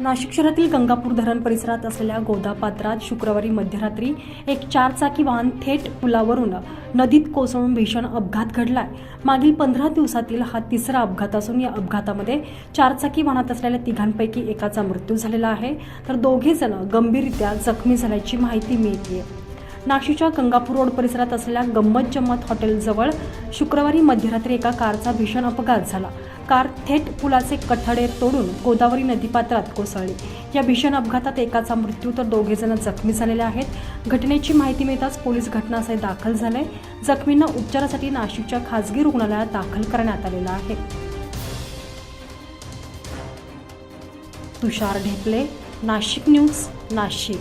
नाशिक शहरातील गंगापूर धरण परिसरात असलेल्या गोदापात्रात शुक्रवारी मध्यरात्री एक चारचाकी वाहन थेट पुलावरून नदीत कोसळून भीषण अपघात घडलाय. मागील पंधरा दिवसातील हा तिसरा अपघात असून या अपघातामध्ये चारचाकी वाहनात असलेल्या तिघांपैकी एकाचा मृत्यू झालेला आहे. तर दोघे जण गंभीररित्या जखमी झाल्याची माहिती मिळते नाशिकच्या गंगापूर रोड परिसरात असलेल्या गंमत जम्मत हॉटेलजवळ शुक्रवारी मध्यरात्री एका कारचा भीषण अपघात झाला. कार थेट पुलाचे कठडे तोडून गोदावरी नदीपात्रात कोसळली. या भीषण अपघातात एकाचा मृत्यू तर दोघे जण जखमी झालेले आहेत. घटनेची माहिती मिळताच पोलीस घटनास्थळी दाखल झाले. जखमींना उपचारासाठी नाशिकच्या खासगी रुग्णालयात दाखल करण्यात आलेला आहे. तुषार ढेपले नाशिक न्यूज नाशिक.